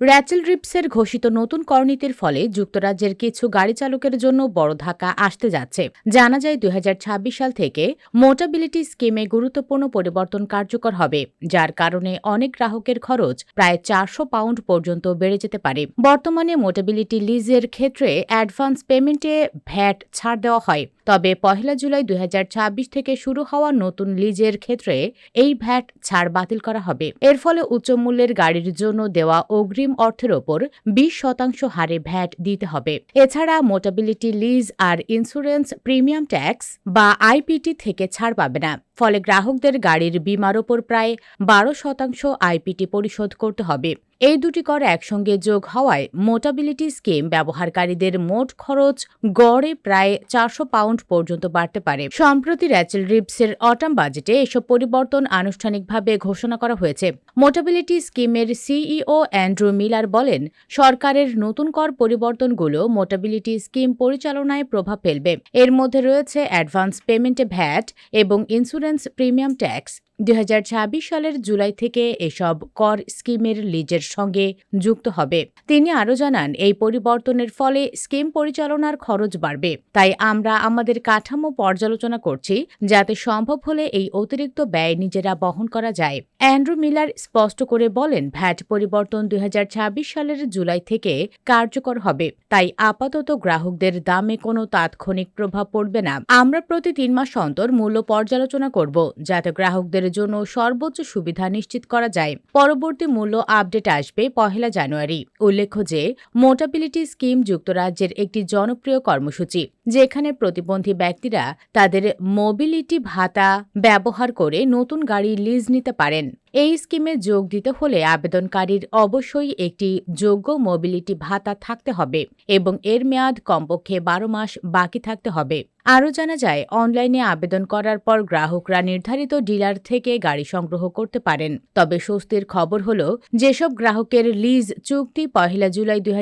Rachel রিপসের ঘোষিত নতুন করনীতির ফলে যুক্তরাজ্যের কিছু গাড়ি চালকের জন্য বড় ধাক্কা আসতে যাচ্ছে। জানা যায়, দুই হাজার ছাব্বিশ সাল থেকে মোটাবিলিটি স্কিমে গুরুত্বপূর্ণ পরিবর্তন কার্যকর হবে, যার কারণে অনেক গ্রাহকের খরচ প্রায় চারশো পাউন্ড পর্যন্ত বেড়ে যেতে পারে। বর্তমানে মোটাবিলিটি লিজের ক্ষেত্রে অ্যাডভান্স পেমেন্টে ভ্যাট ছাড় দেওয়া হয়, তবে পহেলা জুলাই দুই হাজার ছাব্বিশ থেকে শুরু হওয়া নতুন লিজের ক্ষেত্রে এই ভ্যাট ছাড় বাতিল করা হবে। এর ফলে উচ্চ মূল্যের গাড়ির জন্য দেওয়া অগ্রিম অর্থের ওপর বিশ শতাংশ হারে ভ্যাট দিতে হবে। এছাড়া মোটাবিলিটি, লিজ আর ইন্স্যুরেন্স, প্রিমিয়াম ট্যাক্স বা আইপিটি থেকে ছাড় পাবে না। ফলে গ্রাহকদের গাড়ির বিমার ওপর প্রায় বারো শতাংশ আইপিটি পরিশোধ করতে হবে। এই দুটি কর একসঙ্গে যোগ হওয়ায় মোটাবিলিটি স্কিম ব্যবহারকারীদের মোট খরচ গড়ে প্রায় চারশো পাউন্ড পর্যন্ত বাড়তে পারে। সম্প্রতি র্যাচেল রিপসের অটাম বাজেটে এসব পরিবর্তন আনুষ্ঠানিকভাবে ঘোষণা করা হয়েছে। মোটাবিলিটি স্কিমের সিইও অ্যান্ড্রু মিলার বলেন, সরকারের নতুন কর পরিবর্তনগুলো মোটাবিলিটি স্কিম পরিচালনায় প্রভাব ফেলবে। এর মধ্যে রয়েছে অ্যাডভান্স পেমেন্টে ভ্যাট এবং ইন্স্যুরেন্স প্রিমিয়াম ট্যাক্স দুই হাজার ছাব্বিশ সালের জুলাই থেকে এসব কর স্কিমের লিজের সঙ্গে যুক্ত হবে। তিনি আরও জানান, এই পরিবর্তনের ফলে স্কিম পরিচালনার খরচ বাড়বে। তাই আমরা আমাদের কাঠামো পর্যালোচনা করছি যাতে সম্ভব হলে এই অতিরিক্ত ব্যয় নিজেরা বহন করা যায়। অ্যান্ড্রু মিলার স্পষ্ট করে বলেন, ভ্যাট পরিবর্তন দুই হাজার ছাব্বিশ সালের জুলাই থেকে কার্যকর হবে। তাই আপাতত গ্রাহকদের দামে কোনো তাৎক্ষণিক প্রভাব পড়বে না। আমরা প্রতি তিন মাস অন্তর মূল্য পর্যালোচনা করব, যাতে গ্রাহকদের জন্য সর্বোচ্চ সুবিধা নিশ্চিত করা যায়। পরবর্তী মূল্য আপডেট আসবে পহেলা জানুয়ারি। উল্লেখ্য যে, মোটাবিলিটি স্কিম যুক্তরাজ্যের একটি জনপ্রিয় কর্মসূচি, যেখানে প্রতিবন্ধী ব্যক্তিরা তাদের মোবিলিটি ভাতা ব্যবহার করে নতুন গাড়ি লিজ নিতে পারেন। and এই স্কিমে যোগ দিতে হলে আবেদনকারীর অবশ্যই একটি যোগ্য মোবিলিটি ভাতা থাকতে হবে এবং এর মেয়াদ কমপক্ষে বারো মাস বাকি থাকতে হবে। আরও জানা যায়, অনলাইনে আবেদন করার পর গ্রাহকরা নির্ধারিত ডিলার থেকে গাড়ি সংগ্রহ করতে পারেন। তবে স্বস্তির খবর হল, যেসব গ্রাহকের লিজ চুক্তি পহেলা জুলাই দুই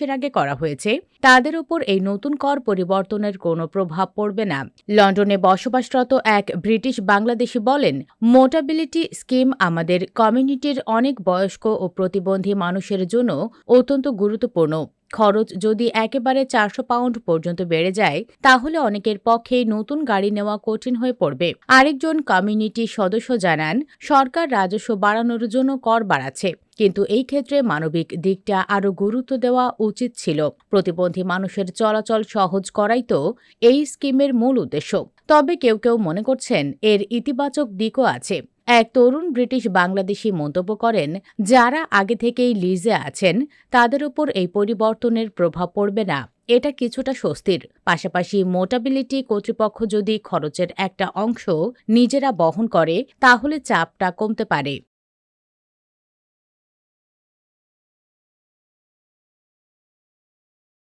এর আগে করা হয়েছে, তাদের উপর এই নতুন কর পরিবর্তনের কোনো প্রভাব পড়বে না। লন্ডনে বসবাসরত এক ব্রিটিশ বাংলাদেশি বলেন, মোটাবিলিটি স্কিম আমাদের কমিউনিটির অনেক বয়স্ক ও প্রতিবন্ধী মানুষের জন্য অত্যন্ত গুরুত্বপূর্ণ। খরচ যদি একেবারে চারশো পাউন্ড পর্যন্ত বেড়ে যায়, তাহলে অনেকের পক্ষে নতুন গাড়ি নেওয়া কঠিন হয়ে পড়বে। আরেকজন কমিউনিটি সদস্য জানান, সরকার রাজস্ব বাড়ানোর জন্য কর বাড়াচ্ছে, কিন্তু এই ক্ষেত্রে মানবিক দিকটা আরও গুরুত্ব দেওয়া উচিত ছিল। প্রতিবন্ধী মানুষের চলাচল সহজ করাই তো এই স্কিমের মূল উদ্দেশ্য। তবে কেউ কেউ মনে করছেন, এর ইতিবাচক দিকও আছে। এক তরুণ ব্রিটিশ বাংলাদেশি মন্তব্য করেন, যারা আগে থেকেই লিজে আছেন, তাদের উপর এই পরিবর্তনের প্রভাব পড়বে না। এটা কিছুটা স্বস্তির। পাশাপাশি মোটাবিলিটি কর্তৃপক্ষ যদি খরচের একটা অংশ নিজেরা বহন করে, তাহলে চাপটা কমতে পারে।